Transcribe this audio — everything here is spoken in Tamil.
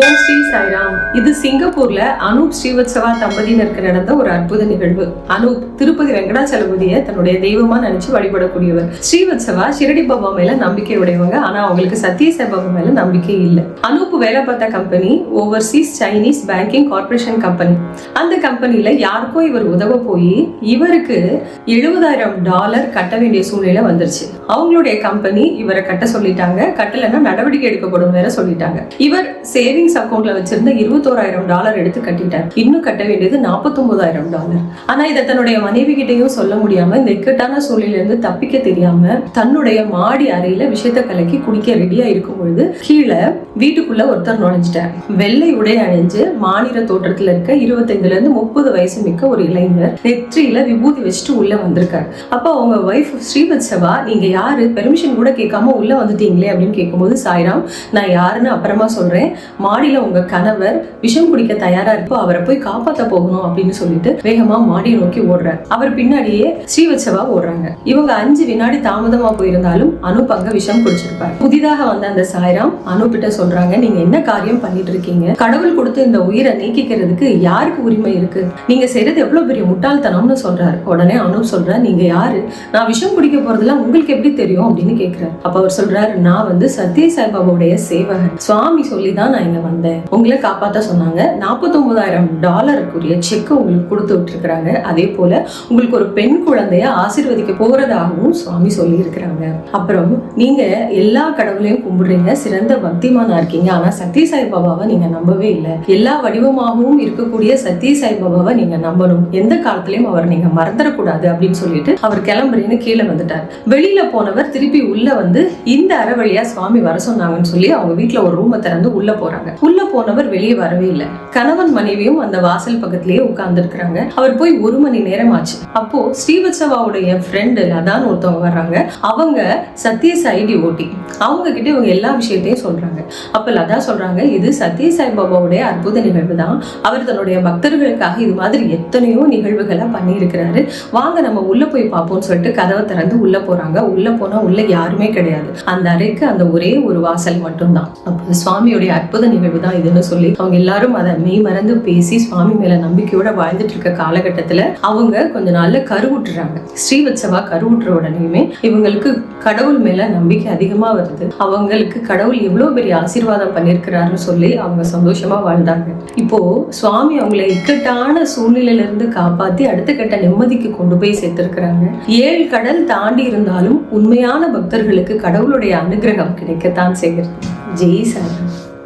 ஓம் ஸ்ரீ சாய்ராம். இது சிங்கப்பூர்ல அனூப் ஸ்ரீவத்சவா தம்பதியினருக்கு நடந்த ஒரு அற்புத நிகழ்வு. அனூப் திருப்பதி வெங்கடாச்சலபதியை தன்னுடைய தெய்வமா நினைச்சு வழிபடக்கூடியவர். ஸ்ரீவத்சவா ஷிரடி பாபா மேல நம்பிக்கை உடையவங்க. ஆனா அவங்களுக்கு சத்திய சாய்பாபா மேல நம்பிக்கை இல்லை. அனூப் வேலை பார்த்த company overseas Chinese banking corporation company அந்த கம்பெனில யாருக்கோ இவர் உதவ போய் இவருக்கு எழுபதாயிரம் டாலர் கட்ட வேண்டிய சூழ்நிலை வந்துருச்சு. அவங்களுடைய கம்பெனி இவரை கட்ட சொல்லிட்டாங்க. கட்டலைன்னா நடவடிக்கை எடுக்கப்படும் வேற சொல்லிட்டாங்க. இவர் சேவிங்ஸ் அக்கௌண்ட்ல வச்சிருந்த இருபத்தோராயிரம் டாலர் எடுத்து கட்டிட்டார். இன்னும் கட்ட வேண்டியது நாற்பத்தொன்பதாயிரம் டாலர் ஆனா இதை தன்னுடைய மனைவி கிட்டையும் சொல்ல முடியாம இந்த இக்கட்டான சூழ்நிலையில இருந்து தப்பிக்க தெரியாம தன்னுடைய மாடி அறையில விஷயத்த கலக்கி குடிக்க ரெடியா இருக்கும் பொழுது கீழே வீட்டுக்குள்ள ஒருத்தர் நுழைஞ்சிட்டார். வெள்ளை உடை அணிஞ்சு மாநில தோற்றத்துல இருக்க இருபத்தைந்துல இருந்து முப்பது வயசு மிக்க ஒரு இளைஞர் நெற்றியில விபூதி வச்சுட்டு உள்ள வந்திருக்காரு. அப்ப அவங்க ஒய்ஃப் ஸ்ரீவத்சவா நீங்க யாரு? பெர்மிஷன் கூட கேட்காம உள்ள வந்துட்டீங்களே? அப்படின்னு கேட்கும்போது சாய்ராம் நான் யாருன்னு அப்புறமா சொல்றேன். மாடியில உங்க கணவர் விஷம் குடிக்க தயாரா இருப்போ அவரை போய் காப்பாத்த போகணும் அப்படின்னு சொல்லிட்டு வேகமா மாடியை நோக்கி ஓடுறார். அவர் பின்னாடியே ஸ்ரீவச்சவா ஓடுறாங்க. இவங்க அஞ்சு வினாடி தாமதமா போயிருந்தாலும் அனுப் அங்க விஷம் குடிச்சிருப்பாரு. புதிதாக வந்த அந்த சாய்ராம் அனுப்பிட்ட சொல்றாங்க நீங்க என்ன காரியம் பண்ணிட்டு இருக்கீங்க? கடவுள் கொடுத்த இந்த உயிரை நீக்கிக்கிறதுக்கு யாருக்கு உரிமை இருக்கு? நீங்க செய்யறது எவ்வளவு பெரிய முட்டாள்தனம்னு சொல்றாரு. உடனே அனுப் சொல்ற நீங்க யாரு? நான் விஷம் குடிக்க போறதெல்லாம் உங்களுக்கு எப்படி தெரியும்? அப்படின்னு கேக்குறாரு. அப்ப அவர் சொல்றாரு நான் வந்து சத்ய சாய்பாபாவுடைய சேவகன். சுவாமி சொல்லிதான் நான் இங்க வந்தேன். உங்களை காப்பாத்த சொன்னாங்க. நாற்பத்தொன்பதாயிரம் டாலருக்குரிய செக் உங்களுக்கு கொடுத்து விட்டுருக்குறாங்க. அதே போல உங்களுக்கு ஒரு பெண் குழந்தைய ஆசீர்வதிக்க போறதாகவும் சுவாமி சொல்லி இருக்கிறாங்க அப்புறம் நீங்க எல்லா கடவுளையும் கும்பிடுறீங்க. சிறந்த பக்திமானா இருக்கீங்க. ஆனா சத்ய சாய் பாபாவை நீங்க நம்பவே இல்லை. எல்லா வடிவமாகவும் இருக்கக்கூடிய சத்ய சாய் பாபாவை நீங்க நம்பணும். எந்த காலத்திலயும் அவர் நீங்க மறந்துடக்கூடாது அப்படின்னு சொல்லிட்டு அவர் கிளம்புறேன்னு கீழே வந்துட்டார். வெளியில போனவர் திருப்பி உள்ள வந்து இந்த அறவழியா சுவாமி வர சொன்னாங்கன்னு சொல்லி அவங்க வீட்டுல ஒரு ரூமை திறந்து உள்ள போறாங்க. போறாங்க உள்ள போனவர் வெளியே வரவே இல்லை. கணவன் மனைவியும் அந்த வாசல் பக்கத்திலேயே உட்கார்ந்து இருக்கிறாங்க அவர் போய் ஒரு மணி நேரம் ஆச்சு அப்போ ஸ்ரீவத்சவாவுடைய ஃப்ரெண்டு லதான்னு ஒருத்தவங்க வர்றாங்க. அவங்க சத்ய ஐடி ஓட்டி. அவங்க கிட்ட இவங்க எல்லா விஷயத்தையும் சொல்றாங்க. அப்ப லதா சொல்றாங்க இது சத்ய சாய் பாபாவுடைய அற்புத நிகழ்வு தான். அவர் தன்னுடைய பக்தர்களுக்காக இது மாதிரி எத்தனையோ நிகழ்வுகளை பண்ணியிருக்கிறாரு. வாங்க நம்ம உள்ள போய் பார்ப்போம்னு சொல்லிட்டு கதவை திறந்து உள்ள போறாங்க. உள்ள போனா உள்ள யாருமே கிடையாது. அந்த அறைக்கு அந்த ஒரே ஒரு வாசல் மட்டும்தான். அப்போ சுவாமியுடைய அற்புத நிகழ்வு தான் இதுன்னு சொல்லி அவங்க எல்லாரும் அதை மெய் மறந்து பேசி சுவாமி மேல நம்பிக்கையோட வாழ்ந்துட்டு இருக்க காலகட்டத்துல அவங்க கொஞ்ச நாள்ல கருவுட்டுறாங்க ஸ்ரீவத்சவா கருவுட்டுற உடனேயுமே இவங்களுக்கு கடவுள் மேல நம்பிக்கை அதிகமா வருது. அவங்களுக்கு கடவுள் எவ்வளவு பெரிய ஆசீர்வாதம் பண்ணிருக்கிறாருன்னு சொல்லி அவங்க சந்தோஷமா வாழ்ந்தாங்க. இப்போ சுவாமி அவங்களை இக்கட்டான சூழ்நிலையில இருந்து காப்பாத்தி அடுத்த கட்ட நிம்மதிக்கு கொண்டு போய் சேர்த்திருக்கிறாங்க. ஏழு கடல் தாண்டி இருந்தாலும் உண்மையான பக்தர்களுக்கு கடவுளுடைய அனுகிரகம் கிடைக்கத்தான் செய்கிறது. ஜெய் சார்